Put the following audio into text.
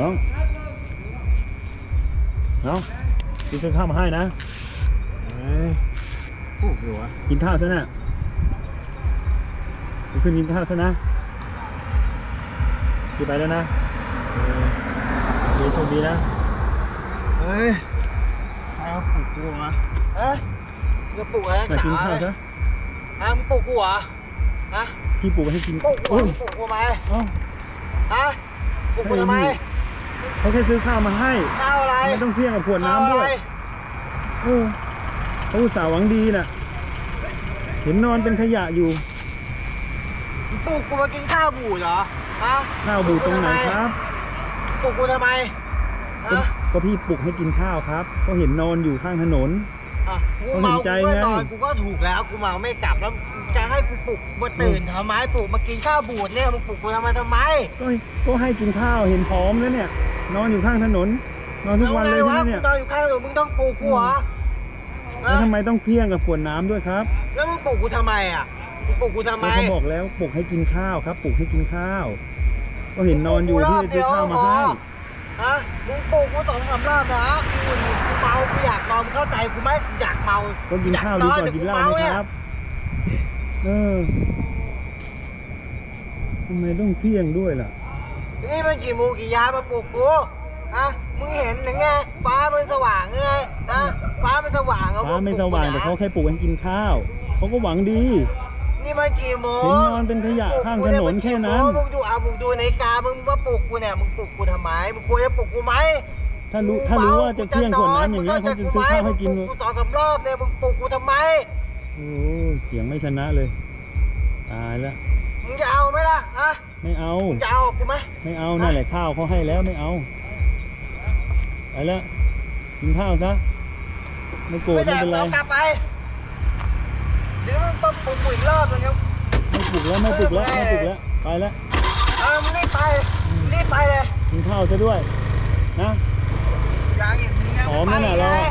น้อง น้องพี่ซื้อข้าวมาให้นะเอ้ยพูดอยู่วะกินข้าวซะนะลุกขึ้นกินข้าวซะนะพี่ไปแล้วนะเออโอเคโชคดีนะ เฮ้ยใครเอาปลุกกูวะเอ้ยจะปลุกอะไรมากินข้าวซะฮะมึงปลุกกูเหรอฮะพี่ปลูกให้กินปลุกกูโอ้ยมึงปลุกกูไหมเอ้าฮะปลุกกูทำไม เขาแค่ซื้อข้าวมาให้ ข้าวอะไรไม่ต้องเพี้ยงกับขวดน้ำด้วย เออเขาอุตส่าห์หวังดีน่ะ เห็นนอนเป็นขยะอยู่มึงปลุกกูมากินข้าวบูดเหรอฮะข้าวบูดตรงไหนครับปลุกกูทำไมก็ฮะก็พี่ปลุกให้กินข้าวครับ ก็เห็นนอนอยู่ข้างถนนอะกูเขาเห็เมานใจกูก็ไงนอนกูก็ถูกแล้วกูเมาไม่กลับแล้วจะให้กูปลุกมาตื่นทำไมปลุกมากินข้าวบูดเนี่ยมึงปลุกกูทำไมทำไมก็ก็ให้กินข้าวเห็นพร้อมแล้วเนี่ย นอนอยู่ข้างถนน นอนทุกวันเลยใช่ไหมเนี่ยนอนอยู่ข้างถนนมึงต้องปลุกกูเหรอแล้วฮะทำไมต้องเพี้ยงกับขวดน้ำด้วยครับ แล้วมึงปลุกกูทำไมอะมึงปลุกกูทำไมก็เขาบอกแล้วปลุกให้กินข้าวครับปลุกให้กินข้าว ก็เห็นนอนอยู่พี่เลยซื้อข้าวมาให้ฮะมึงปลุกกูสองสามรอบนะกูกูเมากูอยากนอนมึงเข้าใจกูไหมอยากเมาก็กินข้าวดีกว่ากินเหล้าไหมครับเออทำไมต้องเพี้ยงด้วยล่ะ นี่มันกี่โมงกี่ยามมาปลุกกูฮะมึงเห็นยังไงฟ้ามันสว่างยังไงฮะฟ้ามันสว่างอะฟ้าไม่สว่างแต่เขาแค่ปลุกให้กินข้าวเขาก็หวังดี นี่มันกี่โมงเห็นนอนเป็นขยะข้างถนนแค่นั้นมึงดูอะมึงดูในาฬิกามึงมาปลุกกูเนี่ยมึงปลุกกูทำไมมึงควรจะปลุกกูไหมถ้ารู้ถ้ารู้ว่าจะเที่ยงขวดน้ำอย่างเงี้ยเขาจะซื้อข้าวให้กินมึงปลุกูสองสามรอบเนี่ยมึงปลุกกูทำไมโอ้ยเถียงไม่ชนะเลยตายแล้วมึงจะเอา ไหมล่ะฮะไม่เอามึงจะเอากูไหมไม่เอานั่นแหละข้าวเขาให้แล้วไม่เอาไปแล้วกินข้าวซะไม่โกรธไม่เป็นไรอากลับไปเดี๋ยวมึงต้องปลุกกูอีกรอบนึงครับไม่ปลุกแล้วไม่ปลุกแล้วไม่ปลุกแล้วไปแล้วเออมึงรีบไปรีบไปเลยกินข้าวซะด้วยนะอย่างอย่างนี้หอมนั่นน่ะเราไปไง